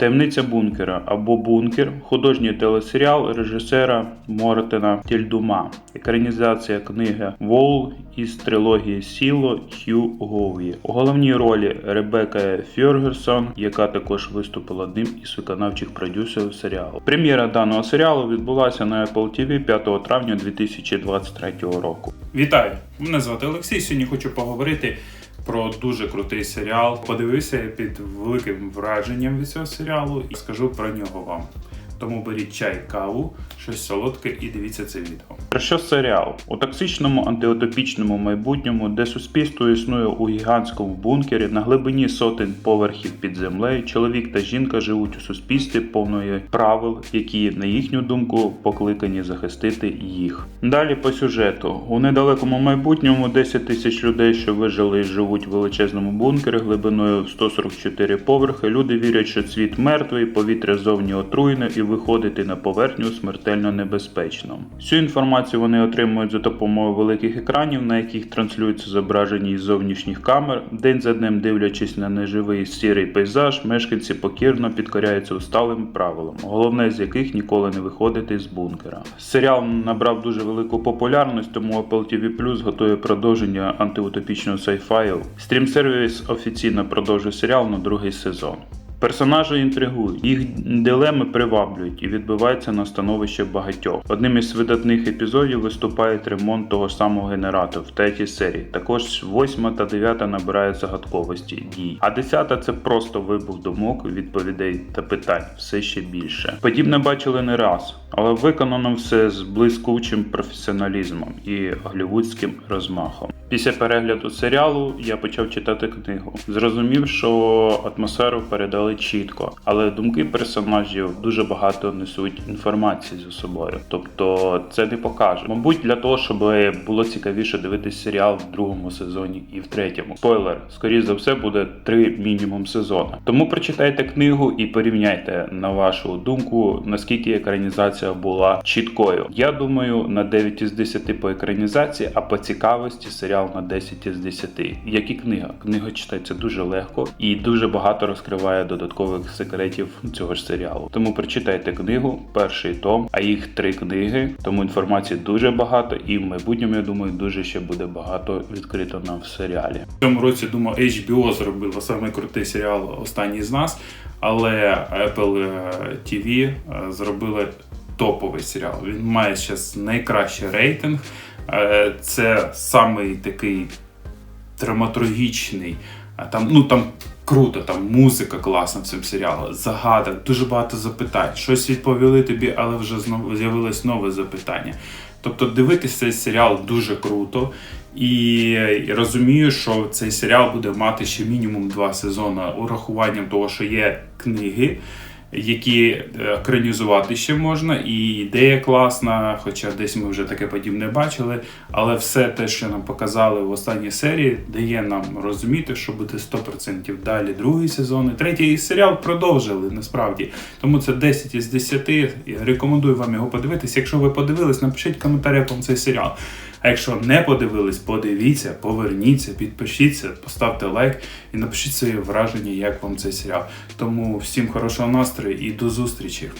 Таємниця бункера або Бункер художній телесеріал режисера Мортена Тільдума. Екранізація книги Вол із трилогії Сіло Хью Гові. У головній ролі Ребека Фергюсон, яка також виступила одним із виконавчих продюсерів серіалу. Прем'єра даного серіалу відбулася на Apple TV 5 травня 2023 року. Вітаю! Мене звати Олексій. Сьогодні хочу поговорити про дуже крутий серіал. Подивився під великим враженням від цього серіалу і скажу про нього вам. Тому беріть чай, каву, щось солодке і дивіться це відео. Про що серіал? У токсичному антиутопічному майбутньому, де суспільство існує у гігантському бункері на глибині сотень поверхів під землею, чоловік та жінка живуть у суспільстві повної правил, які, на їхню думку, покликані захистити їх. Далі по сюжету у недалекому майбутньому 10 тисяч людей, що вижили і живуть в величезному бункері глибиною в 144 поверхи. Люди вірять, що світ мертвий, повітря зовні отруєне і виходити на поверхню смертельно небезпечно. Всю інформацію вони отримують за допомогою великих екранів, на яких транслюються зображення із зовнішніх камер. День за днем дивлячись на неживий сірий пейзаж, мешканці покірно підкоряються усталим правилам, головне з яких ніколи не виходити з бункера. Серіал набрав дуже велику популярність, тому Apple TV Plus готує продовження антиутопічного сайфаю. Стрім-сервіс офіційно продовжує серіал на другий сезон. Персонажі інтригують, їх дилеми приваблюють і відбиваються на становище багатьох. Одним із видатних епізодів виступає ремонт того самого генератора в третій серії. Також восьма та дев'ята набирають загадковості дій. А десята це просто вибух думок, відповідей та питань, все ще більше. Подібне бачили не раз, але виконано все з блискучим професіоналізмом і голівудським розмахом. Після перегляду серіалу я почав читати книгу. Зрозумів, що атмосферу передали чітко, але думки персонажів дуже багато несуть інформації за собою. Тобто це не покаже. Мабуть, для того, щоб було цікавіше дивитись серіал в другому сезоні і в третьому. Спойлер, скоріш за все, буде три мінімум сезони. Тому прочитайте книгу і порівняйте на вашу думку, наскільки екранізація була чіткою. Я думаю, на 9 із 10 по екранізації, а по цікавості серіал на 10 із 10. Як і книга. Книга читається дуже легко і дуже багато розкриває додаткових секретів цього ж серіалу. Тому прочитайте книгу, перший том, а їх три книги. Тому інформації дуже багато, і в майбутньому, я думаю, дуже ще буде багато відкрито нам в серіалі. В цьому році думаю, HBO зробила саме крутий серіал Останній з нас, але Apple TV зробили топовий серіал. Він має зараз найкращий рейтинг. Е, Це самий такий драматургічний. Там, ну там круто, там музика класна в цьому серіалі, загадок, дуже багато запитань. Щось відповіли тобі, але вже знову з'явилось нове запитання. Тобто дивитися цей серіал дуже круто. І розумію, що цей серіал буде мати ще мінімум два сезони урахуванням того, що є книги які екранізувати ще можна, і ідея класна, хоча десь ми вже таке подібне бачили. Але все те, що нам показали в останній серії, дає нам розуміти, що буде 100% далі другий сезон. І третій серіал продовжили насправді. Тому це 10 із 10. І рекомендую вам його подивитися. Якщо ви подивились, напишіть в коментарях вам цей серіал. А якщо не подивились, подивіться, поверніться, підпишіться, поставте лайк і напишіть свої враження, як вам цей серіал. Тому всім хорошого настрою і до зустрічі!